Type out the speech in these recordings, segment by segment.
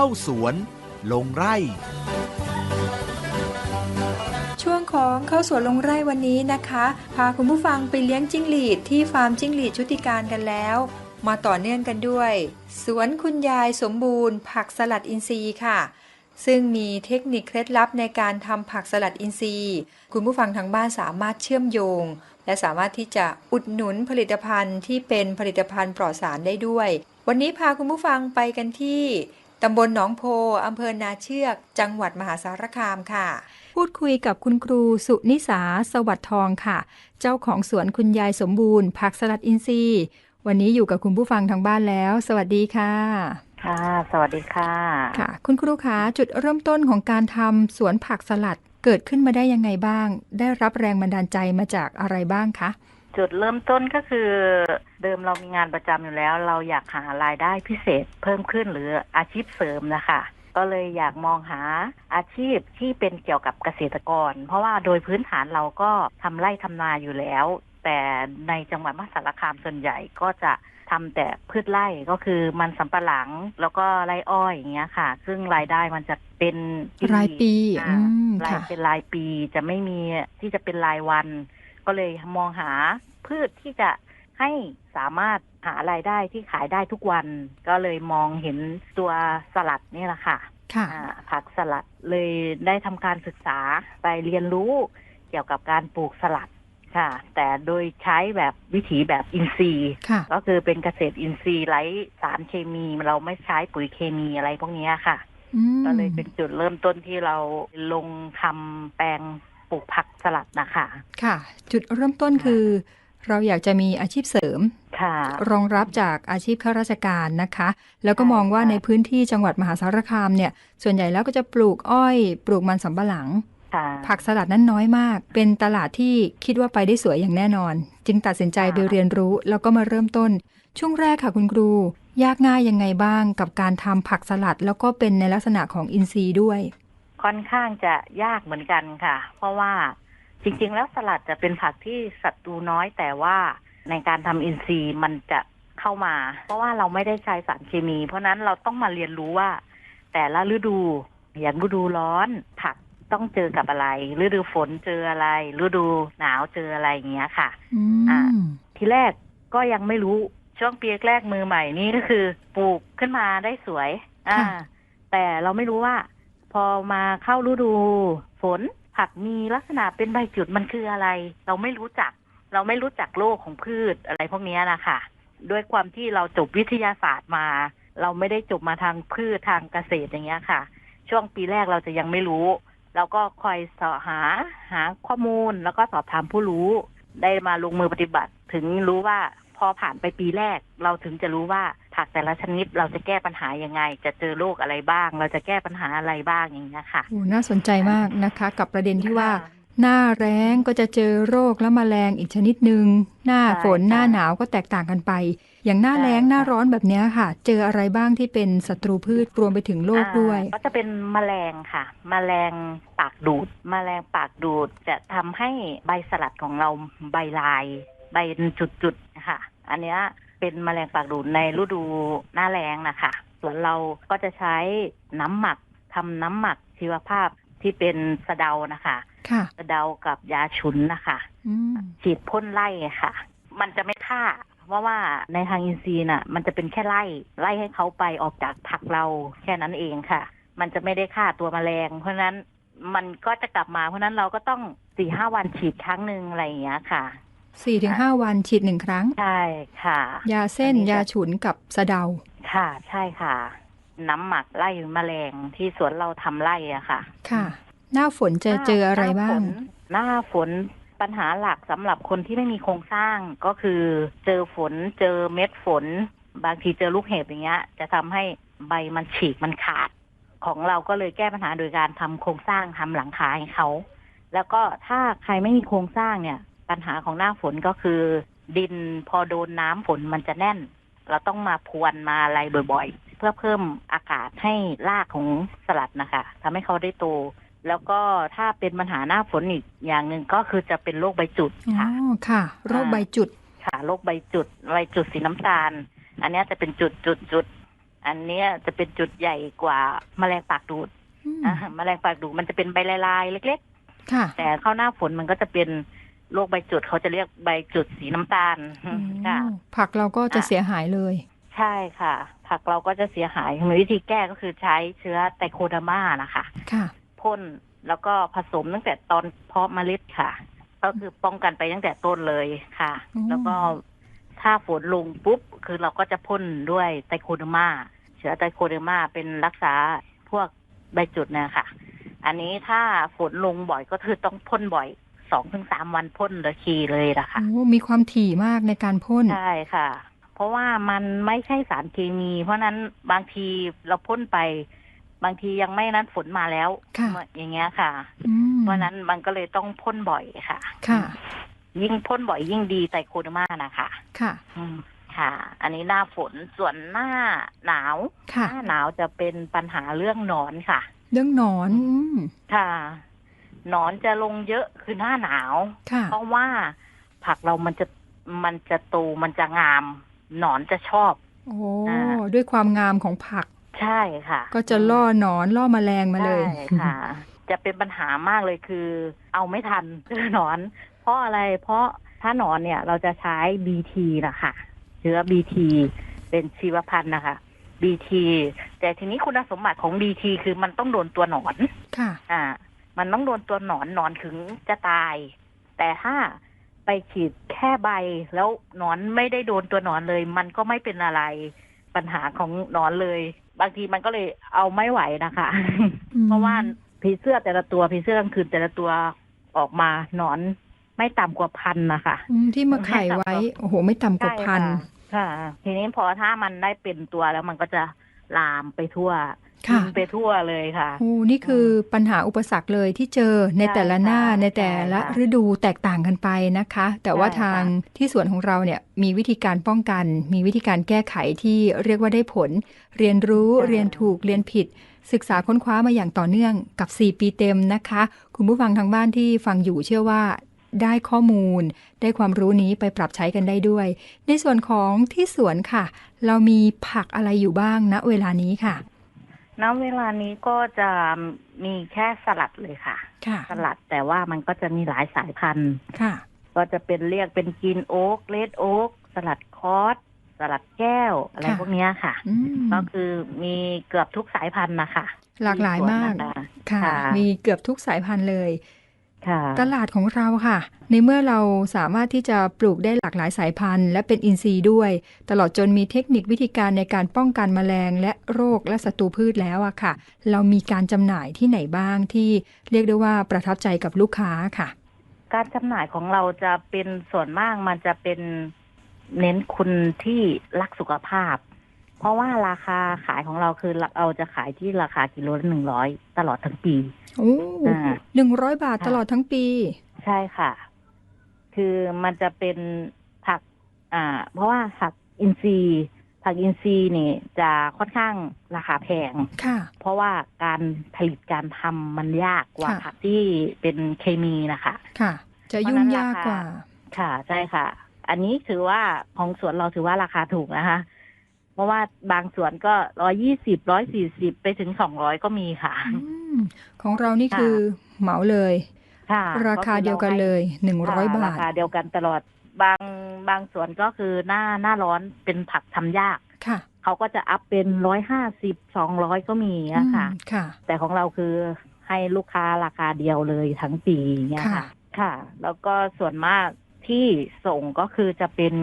เข้าสวน ลงไร่ ช่วงของเข้าสวนลงไร่วันนี้นะคะ พาคุณผู้ฟังไปเลี้ยงจิ้งหรีดที่ฟาร์มจิ้งหรีดชุติการกันแล้ว มาต่อเนื่องกันด้วย สวนคุณยายสมบูรณ์ ผักสลัดอินทรีย์ค่ะซึ่งมีเทคนิคเคล็ดลับในการทำผักสลัดอินทรีย์ คุณผู้ฟังทางบ้านสามารถเชื่อมโยง และสามารถที่จะอุดหนุนผลิตภัณฑ์ที่เป็นผลิตภัณฑ์ปลอดสารได้ด้วย วันนี้พาคุณผู้ฟังไปกันที่ ตำบลหนองโพ อำเภอนาเชือก จังหวัดมหาสารคามค่ะ พูดคุยกับคุณครูสุนิสาสวัสดิ์ทองค่ะ เจ้าของสวนคุณยายสมบูรณ์ ผักสลัดอินทรีย์ วันนี้อยู่กับคุณผู้ฟังทางบ้านแล้ว สวัสดีค่ะ ค่ะ สวัสดีค่ะ ค่ะ คุณครูคะจุดเริ่มต้นของการทำสวนผักสลัดเกิดขึ้นมาได้ยังไงบ้าง ได้รับแรงบันดาลใจมาจากอะไรบ้างคะ จุดเริ่มต้นก็คือเดิมเรามีงานประจำอยู่แล้ว เราอยากหารายได้พิเศษเพิ่มขึ้นหรืออาชีพเสริมนะคะก็เลยอยากมองหาอาชีพที่เป็นเกี่ยวกับเกษตรกร เพราะว่าโดยพื้นฐานเราก็ทำไร่ทำนาอยู่แล้ว แต่ในจังหวัดมหาสารคามส่วนใหญ่ก็จะทำแต่พืชไร่ก็คือมันสำปะหลังแล้วก็ไรอ้อยอย่างเงี้ยค่ะ ซึ่งรายได้มันจะเป็นรายปีอ่าอืมรายค่ะเป็นรายปีจะไม่มีที่จะเป็นรายวัน ก็เลยมองหาพืชที่จะให้สามารถหารายได้ที่ขายได้ทุกวัน ก็เลยมองเห็นตัวสลัดนี่แหละค่ะค่ะอ่าผักสลัดเลยได้ทำการศึกษาไปเรียนรู้เกี่ยวกับการปลูกสลัดค่ะ แต่โดยใช้แบบวิถีแบบอินทรีย์ค่ะก็คือเป็นเกษตรอินทรีย์ไร้สารเคมี เราไม่ใช้ปุ๋ยเคมีอะไรพวกเนี้ยค่ะอืมก็เลยเป็นจุดเริ่มต้นที่เราลงทำแปลง ปลูกผักสลัดนะคะ ค่ะ จุดเริ่มต้นคือ เราอยากจะมีอาชีพเสริมค่ะรองรับจากอาชีพข้าราชการนะคะ แล้วก็ใช่มองว่าค่ะในพื้นที่จังหวัดมหาสารคามเนี่ย ส่วนใหญ่แล้วก็จะปลูกอ้อย ปลูกมันสำปะหลังค่ะผักสลัดนั้นน้อยมาก เป็นตลาดที่คิดว่าไปได้สวยอย่างแน่นอน จึงตัดสินใจไปเรียนรู้ แล้วก็มาเริ่มต้น ช่วงแรกค่ะคุณครู ยากง่ายยังไงบ้างกับการทำผักสลัด แล้วก็เป็นในลักษณะของอินทรีย์ด้วย ค่อนข้างจะยากเหมือนกันค่ะ เพราะว่าจริง ๆ แล้วสลัดจะเป็นผักที่ศัตรูน้อยแต่ว่าในการทำอินทรีย์มันจะเข้ามา เพราะว่าเราไม่ได้ใช้สารเคมี เพราะฉะนั้นเราต้องมาเรียนรู้ว่า แต่ละฤดูอย่างฤดูร้อนผักต้องเจอกับอะไรฤดูฝนเจออะไรฤดูหนาวเจออะไรอย่างเงี้ยค่ะอือะมทีแรกก็ยังไม่รู้ช่วงปีแรกมือใหม่นี่ก็คือ ปลูกขึ้นมาได้สวย อ่า แต่เราไม่รู้ว่าพ อมาเข้าฤดูฝนผักมีลักษณะเป็นใบจุดมันคืออะไร เราไม่รู้จัก เราไม่รู้จักโลกของพืชอะไรพวกนี้นะคะด้วยความที่เราจบวิทยาศาสตร์มา เราไม่ได้จบมาทางพืชทางเกษตรอย่างเงี้ยค่ะ ช่วงปีแรกเราจะยังไม่รู้ เราก็คอยสอหาหาข้อมูลแล้วก็สอบถามผู้รู้ ได้มาลงมือปฏิบัติ ถึงรู้ว่า พอผ่านไปปีแรก เราถึงจะรู้ว่าผักแต่ละชนิดเราจะแก้ปัญหายังไง จะเจอโรคอะไรบ้าง เราจะแก้ปัญหาอะไรบ้างอย่างนี้ยค่ะโอ้น่าสนใจมากนะคะ กับประเด็นที่ว่าค่ะหน้าแล้งก็จะเจอโรคและแมลงอีกชนิดหนึ่งหน้าใช่ฝนค่ะหน้าหนาวก็แตกต่างกันไป อย่างหน้าใช่แล้งหน้าค่ะร้อนแบบเนี้ยค่ะ เจออะไรบ้างที่เป็นศัตรูพืชรวมไปถึงโรคด้วยอ่าก็จะเป็นแมลงค่ะแมลงปากดูดแมลงปากดูดจะทำให้ใบสลัดของเราใบลาย ใบจุดๆนะคะอันเนี้ยเป็นแมลงปากดูดในฤดูหน้าแล้งนะคะส่วนเราก็จะใช้น้ำหมักทำน้ำหมักชีวภาพที่เป็นสะเดานะคะค่ะสะเดากับยาฉุนนะคะอืมฉีดพ่นไล่ค่ะ มันจะไม่ฆ่าเพราะว่าในทางอินทรีย์น่ะ มันจะเป็นแค่ไล่ไล่ให้เขาไปออกจากผักเราแค่นั้นเองค่ะ มันจะไม่ได้ฆ่าตัวแมลง เพราะฉะนั้นมันก็จะกลับมาเพราะฉะนั้นเราก็ต้องสี่ห้าวันฉีดครั้งหนึ่งอะไรอย่างเงี้ยค่ะ สี่ถึงห้าวันฉีดหนึ่งครั้ง ใช่ค่ะ ยาเส้นอันนี้จะยาฉุนกับสะเดา ค่ะ ใช่ค่ะ น้ำหมักไล่แมลงที่สวนเราทำไร่อะค่ะ ค่ะ หน้าฝนจะเจออะไรบ้าง หน้าฝนปัญหาหลักสำหรับคนที่ไม่มีโครงสร้างก็คือเจอฝนเจอเม็ดฝน บางทีเจอลูกเห็บอย่างเงี้ย จะทำให้ใบมันฉีกมันขาด ของเราก็เลยแก้ปัญหาโดยการทำโครงสร้างทำหลังคาให้เขาแล้วก็ถ้าใครไม่มีโครงสร้างเนี่ย ปัญหาของหน้าฝนก็คือ ดินพอโดนน้ำฝนมันจะแน่น เราต้องมาพรวนมาอะไรบ่อยๆ เพื่อเพิ่มอากาศให้รากของสลัดนะคะทำให้เขาได้โต แล้วก็ถ้าเป็นปัญหาหน้าฝนอีกอย่างหนึ่งก็คือจะเป็นโรคใบจุดอ๋อค่ะค่ะ โรคใบจุดค่ะโรคใบจุดใบจุดสีน้ำตาล อันเนี้ยจะเป็นจุดจุดจุดอันเนี้ยจะเป็นจุดใหญ่กว่าแมลงปากดูดอืมอ่าแมลงปากดูดมันจะเป็นใบลายๆเล็กค่ะๆแต่เข้าหน้าฝนมันก็จะเป็น โรคใบจุดเขาจะเรียกใบจุดสีน้ำตาลอืมค่ะผักเราก็จะอะเสียหายเลย ใช่ค่ะ ผักเราก็จะเสียหายมีวิธีแก้ก็คือใช้เชื้อไตโคเดอร์มานะคะค่ะพ่นแล้วก็ผสมตั้งแต่ตอนเพาะเมล็ดค่ะ ก็คือป้องกันไปตั้งแต่ต้นเลยค่ะอืมแล้วก็ถ้าฝนลงปุ๊บ คือเราก็จะพ่นด้วยไตโคเดอร์มาเชื้อไตโคเดอร์มาเป็นรักษาพวกใบจุดเนยคะอันนี้ถ้าฝนลงบ่อยก็คือต้องพ่นบ่อย สองถึงสามวันพ่นละทีเลยนะคะโอ้มีความถี่มากในการพ่นใช่ค่ะ เพราะว่ามันไม่ใช่สารเคมี เพราะนั้นบางทีเราพ่นไป บางทียังไม่นั้นฝนมาแล้วค่ะอย่างเงี้ยค่ะอืมเพราะนั้นมันก็เลยต้องพ่นบ่อยค่ะ ค่ะ ยิ่งพ่นบ่อยยิ่งดีไตโคเดอร์มานะคะ ค่ะอืมค่ะ อันนี้หน้าฝนส่วนหน้าหนาวค่ะหน้าหนาวจะเป็นปัญหาเรื่องหนอนค่ะ เรื่องหนอนอืมค่ะ หนอนจะลงเยอะคือหน้าหนาวค่ะเพราะว่าผักเรามันจะมันจะโตมันจะงาม หนอนจะชอบ โอ้อ่าด้วยความงามของผัก ใช่ค่ะ ก็จะล่อหนอนล่อแมลงมาเลยใช่ค่ะ จะเป็นปัญหามากเลยคือ เอาไม่ทันคือหนอน เพราะอะไร เพราะถ้าหนอนเนี่ยเราจะใช้ BT นะคะเชื้อ BT เป็นชีวพันธุ์นะคะ BT แต่ทีนี้คุณสมบัติของ BT คือมันต้องโดนตัวหนอน ค่ะ อ่า มันต้องโดนตัวหนอนหนอนถึงจะตาย แต่ถ้าไปฉีดแค่ใบแล้วหนอนไม่ได้โดนตัวหนอนเลย มันก็ไม่เป็นอะไรปัญหาของหนอนเลย บางทีมันก็เลยเอาไม่ไหวนะคะอืมเพราะว่าผีเสื้อแต่ละตัวผีเสื้อกลางคืนแต่ละตัวออกมาหนอนไม่ต่ำกว่าพันนะคะอืมที่มาไข่ไว้ โอ้โห ไม่ต่ำกว่าใช่พันค่ะค่ะ ทีนี้พอถ้ามันได้เป็นตัวแล้วมันก็จะลามไปทั่ว ค่ะกินไปทั่วเลยค่ะโอ้นี่คือปัญหาอุปสรรคเลยที่เจอในใช่แต่ละหน้าค่ะในแต่ละใช่ค่ะฤดูแตกต่างกันไปนะคะ แต่ว่าใช่ค่ะทางที่สวนของเราเนี่ยมีวิธีการป้องกัน มีวิธีการแก้ไขที่เรียกว่าได้ผล เรียนรู้เรียนถูกเรียนผิด ศึกษาค้นคว้ามาอย่างต่อเนื่องกับ 4 ปีเต็มนะคะ คุณผู้ฟังทางบ้านที่ฟังอยู่เชื่อว่าได้ข้อมูล ได้ความรู้นี้ไปปรับใช้กันได้ด้วย ในส่วนของที่สวนค่ะ เรามีผักอะไรอยู่บ้างณเวลานี้ค่ะ ณเวลานี้ก็จะมีแค่สลัดเลยค่ะ ค่ะสลัดแต่ว่ามันก็จะมีหลายสายพันธุ์ ค่ะ ก็จะเป็นเรียกเป็นกินโอ๊กเลดโอ๊กสลัดคอสสลัดแก้วอะไรค่ะพวกเนี้ยค่ะ อืม ก็คือมีเกือบทุกสายพันธุ์นะคะหลากหลายมาก ที่สวนนะคะค่ะค่ะมีเกือบทุกสายพันธุ์เลยค่ะ ตลาดของเราค่ะ ในเมื่อเราสามารถที่จะปลูกได้หลากหลายสายพันธุ์ และเป็นอินทรีย์ด้วย ตลอดจนมีเทคนิควิธีการในการป้องกันแมลง และโรคและศัตรูพืชแล้วอะค่ะ เรามีการจำหน่ายที่ไหนบ้างที่เรียกได้ว่าประทับใจกับลูกค้าค่ะ การจำหน่ายของเราจะเป็นส่วนมากมันจะเป็นเน้นคุณที่รักสุขภาพ เพราะว่าราคาขายของเราคือเราจะขายที่ราคากิโลละหนึ่งร้อยตลอดทั้งปีโอ้อ่าหนึ่งร้อยบาทค่ะตลอดทั้งปี ใช่ค่ะ คือมันจะเป็นผัก อ่า เพราะว่าผักอินทรีย์ผักอินทรีย์นี่จะค่อนข้างราคาแพงค่ะ เพราะว่าการผลิตการทำมันยากกว่าค่ะผักที่เป็นเคมีนะคะ ค่ะ จะยุ่งยากกว่า ค่ะ ใช่ค่ะ อันนี้ถือว่าของสวนเราถือว่าราคาถูกนะคะ เพราะว่าบางสวนก็ร้อยี่สิบร้อยสี่สิบไปถึงสองร้อยก็มีค่ะอืมของเรานี่คือเหมาเลยค่ะราคาเดียวกันเลยหนึ่งค่ะร้อยบาราทคาเดียวกันตลอดบางบางสวนก็คือหน้าหน้าร้อนเป็นผักทำยากค่ะเขาก็จะอัพเป็นร้อยห้าสิบสองร้อยก็มีอะค่ะอืมค่ะ แต่ของเราคือให้ลูกค้าราคาเดียวเลยทั้งปีเนี่ยค่ะ ค่ะค่ะแล้วก็ส่วนมากที่ส่งก็คือจะเป็น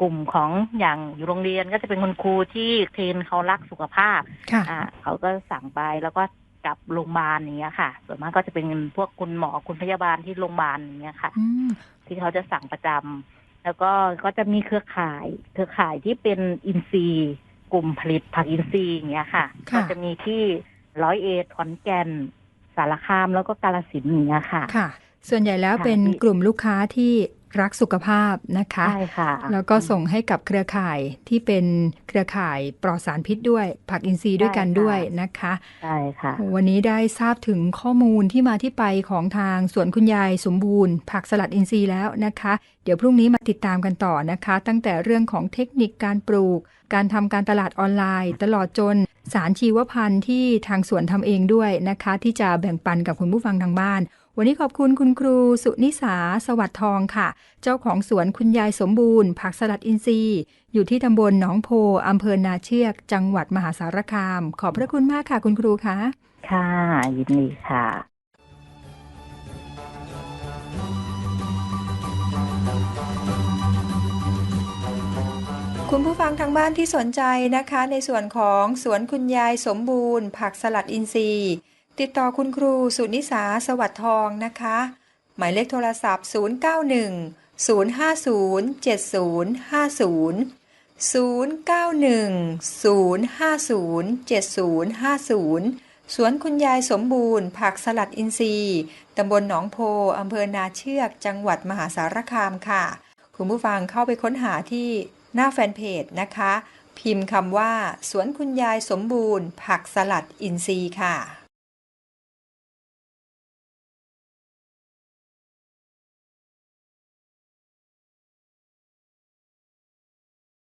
กลุ่มของอย่างอยู่โรงเรียนก็จะเป็นคุณครูที่เทรนเขารักสุขภาพค่ะอ่าเขาก็สั่งไปแล้วก็กลับโรงพยาบาลอย่างเงี้ยค่ะ ส่วนมากก็จะเป็นพวกคุณหมอคุณพยาบาลที่โรงพยาบาลอย่างเงี้ยค่ะอืมที่เขาจะสั่งประจำแล้วก็ก็จะมีเครือข่าย เครือข่ายที่เป็นอินทรีย์กลุ่มผลิตผักอินทรีย์อย่างเงี้ยค่ะค่ะ ก็จะมีที่ร้อยเอ็ดขอนแก่นสารคามแล้วก็กาลสินธุ์อย่างเงี้ยค่ะค่ะ ส่วนใหญ่แล้วค่ะเป็นมีกลุ่มลูกค้าที่ รักสุขภาพนะคะใช่ค่ะ แล้วก็ส่งให้กับเครือข่ายที่เป็นเครือข่ายปลอดสารพิษด้วย ผักอินทรีย์ด้วยกันใช่ค่ะด้วยนะคะใช่ค่ะ วันนี้ได้ทราบถึงข้อมูลที่มาที่ไปของทางสวนคุณยายสมบูรณ์ ผักสลัดอินทรีย์แล้วนะคะ เดี๋ยวพรุ่งนี้มาติดตามกันต่อนะคะ ตั้งแต่เรื่องของเทคนิคการปลูก การทำการตลาดออนไลน์ ตลอดจนสารชีวพันธุ์ที่ทางสวนทำเองด้วยนะคะ ที่จะแบ่งปันกับคุณผู้ฟังทางบ้าน วันนี้ขอบคุณคุณครูสุนิสาสวัสดิ์ทองค่ะ เจ้าของสวนคุณยายสมบูรณ์ ผักสลัดอินทรีย์ อยู่ที่ตำบลหนองโพอำเภอนาเชือก จังหวัดมหาสารคาม ขอบพระคุณมากค่ะ คุณครูคะค่ะ ยินดีค่ะคุณผู้ฟังทางบ้านที่สนใจนะคะ ในส่วนของสวนคุณยายสมบูรณ์ ผักสลัดอินทรีย์ ติดต่อคุณครูสุนิสาสวัสดทองนะคะ หมายเลขโทรศัพท์ 091 050 7050 091 050 7050 สวนคุณยายสมบูรณ์ ผักสลัดอินทรีย์ตำบลหนองโพอำเภอนาเชือก จังหวัดมหาสารคามค่ะ คุณผู้ฟังเข้าไปค้นหาที่หน้าแฟนเพจนะคะ พิมพ์คำว่า สวนคุณยายสมบูรณ์ ผักสลัดอินทรีย์ค่ะ